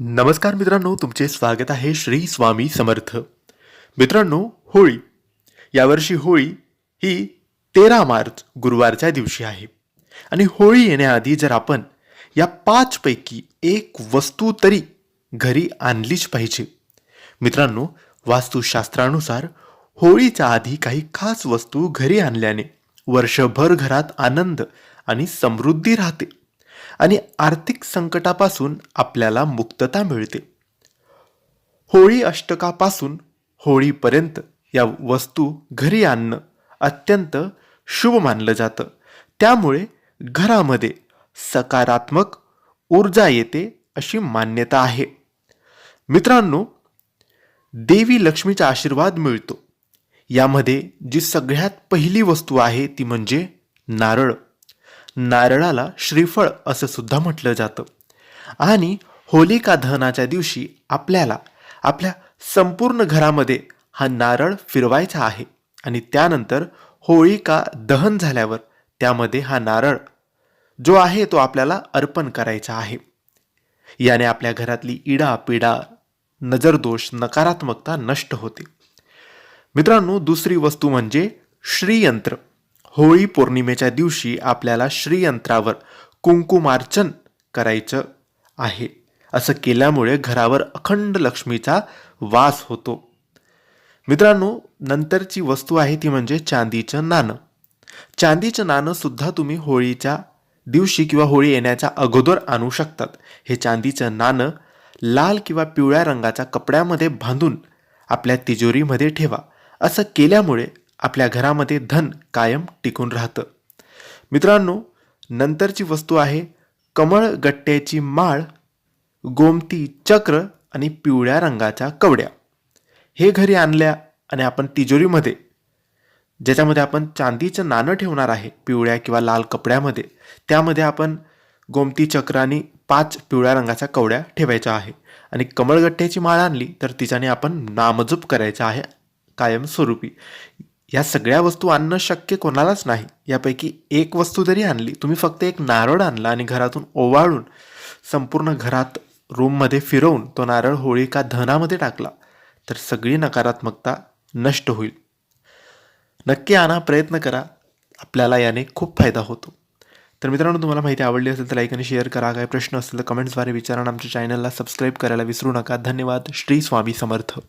नमस्कार मित्रांनो तुमचे स्वागत आहे श्री स्वामी समर्थ. मित्रांनो होळी. यावर्षी होळी ही तेरा मार्च गुरुवारच्या दिवशी आहे. आणि होळी येण्याआधी जर आपण या पाचपैकी एक वस्तू तरी घरी आणलीच पाहिजे. मित्रांनो वास्तुशास्त्रानुसार होळीच्या आधी काही खास वस्तू घरी आणल्याने वर्षभर घरात आनंद आणि समृद्धी राहते. आणि आर्थिक संकटापासून आपल्याला मुक्तता मिळते. होळी अष्टकापासून होळीपर्यंत या वस्तू घरी आणणं अत्यंत शुभ मानलं जातं. त्यामुळे घरामध्ये सकारात्मक ऊर्जा येते अशी मान्यता आहे. मित्रांनो देवी लक्ष्मीचा आशीर्वाद मिळतो. यामध्ये जी सगळ्यात पहिली वस्तू आहे ती म्हणजे नारळ. नारळाला श्रीफळ असं सुद्धा म्हटलं जातं. आणि होलिका दहनाच्या दिवशी आपल्याला आपल्या संपूर्ण घरामध्ये हा नारळ फिरवायचा आहे. आणि त्यानंतर होळिका दहन झाल्यावर त्यामध्ये हा नारळ जो आहे तो आपल्याला अर्पण करायचा आहे. याने आपल्या घरातली इडा पिडा नजरदोष नकारात्मकता नष्ट होते. मित्रांनो दुसरी वस्तू म्हणजे श्रीयंत्र. होळी पौर्णिमेच्या दिवशी आपल्याला श्रीयंत्रावर कुंकुमार्चन करायचं आहे. असं केल्यामुळे घरावर अखंड लक्ष्मीचा वास होतो. मित्रांनो नंतरची वस्तू आहे ती म्हणजे चांदीचं नाणं. चांदीचं नाणं सुद्धा तुम्ही होळीच्या दिवशी किंवा होळी येण्याच्या अगोदर आणू शकतात. हे चांदीचं नाणं लाल किंवा पिवळ्या रंगाच्या कपड्यामध्ये बांधून आपल्या तिजोरीमध्ये ठेवा. असं केल्यामुळे आपल्या घरामध्ये धन कायम टिकून राहतं. मित्रांनो नंतरची वस्तू आहे कमळ गट्ट्याची माळ गोमती चक्र आणि पिवळ्या रंगाच्या कवड्या. हे घरी आणल्या आणि आपण तिजोरीमध्ये ज्याच्यामध्ये आपण चांदीचं नाणं ठेवणार आहे पिवळ्या किंवा लाल कपड्यामध्ये त्यामध्ये आपण गोमती चक्र आणि पाच पिवळ्या रंगाच्या कवड्या ठेवायच्या आहे. आणि कमळगट्ट्याची माळ आणली तर तिच्याने आपण नामजूप करायचा आहे कायमस्वरूपी. या सगळ्या वस्तू आणणं शक्य कोणालाच नाही. यापैकी एक वस्तू जरी आणली तुम्ही फक्त एक नारळ आणला आणि घरातून ओवाळून संपूर्ण घरात रूममध्ये फिरवून तो नारळ होळिका धनामध्ये टाकला तर सगळी नकारात्मकता नष्ट होईल. नक्की आणा प्रयत्न करा. आपल्याला याने खूप फायदा होतो. तर मित्रांनो तुम्हाला माहिती आवडली असेल तर लाईक आणि शेअर करा. काय प्रश्न असतील तर कमेंट्सद्वारे विचारा आमच्या चॅनलला सबस्क्राईब करायला विसरू नका. धन्यवाद. श्री स्वामी समर्थ.